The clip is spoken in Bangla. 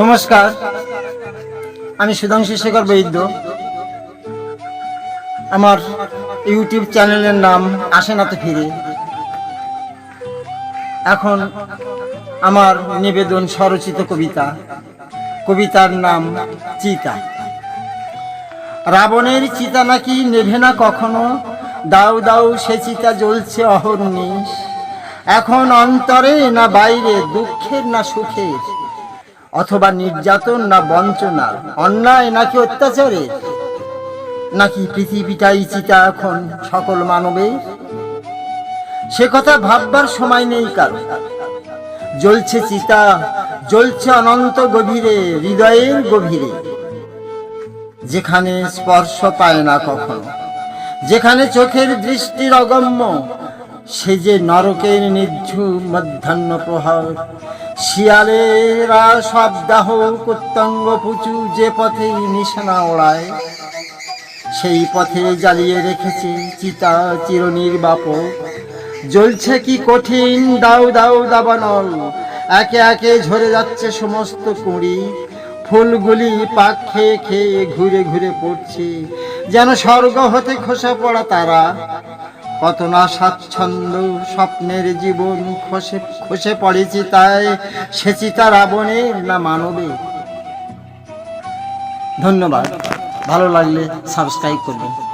নমস্কার, আমি সুধাংশু শেখর বৈদ্য। আমার ইউটিউব চ্যানেলের নাম আসে না তো ফিরে। এখন আমার নিবেদন স্বরচিত কবিতা। কবিতার নাম চিতা। রাবণের চিতা নাকি নেভে না কখনো? দাউ দাউ সে চিতা জ্বলছে অহর্নিশ। এখন অন্তরে না বাইরে, দুঃখের না সুখের। অথবা নির্যাতন না বঞ্চনার অন্যায় নাকি অত্যাচারে? নাকি পৃথিবীটাই চিতা এখন সকল মানবের? সে কথা ভাববার সময় নেই কারও। জ্বলছে চিতা, জ্বলছে অনন্ত গভীরে, হৃদয়ের গভীরে। যেখানে স্পর্শ পায় না কখনো, যেখানে চোখের দৃষ্টির অগম্য, সে যে নরকের নির্ঝুম মধ্যাহ্ন প্রহর শিয়ালেরা শব্দাহ কুত্তঙ্গ পুচু যে পথে নিশানা ওড়ায়, সেই পথে জ্বালিয়ে রেখেছে চিতা চিরনির্বাপক জ্বলছে কি কঠিন দাউ দাউ দাবানল, একে একে ঝরে যাচ্ছে সমস্ত কুঁড়ি। ফুলগুলি পাক খেয়ে খেয়ে ঘুরে ঘুরে পড়ছে, যেন স্বর্গ হতে খসে পড়া তারা। কত না স্বাচ্ছন্দ, স্বপ্নের জীবন খসে খসে পড়েছি তাই সে চিতা রাবণের না মানবে। ধন্যবাদ। ভালো লাগলে সাবস্ক্রাইব করবেন।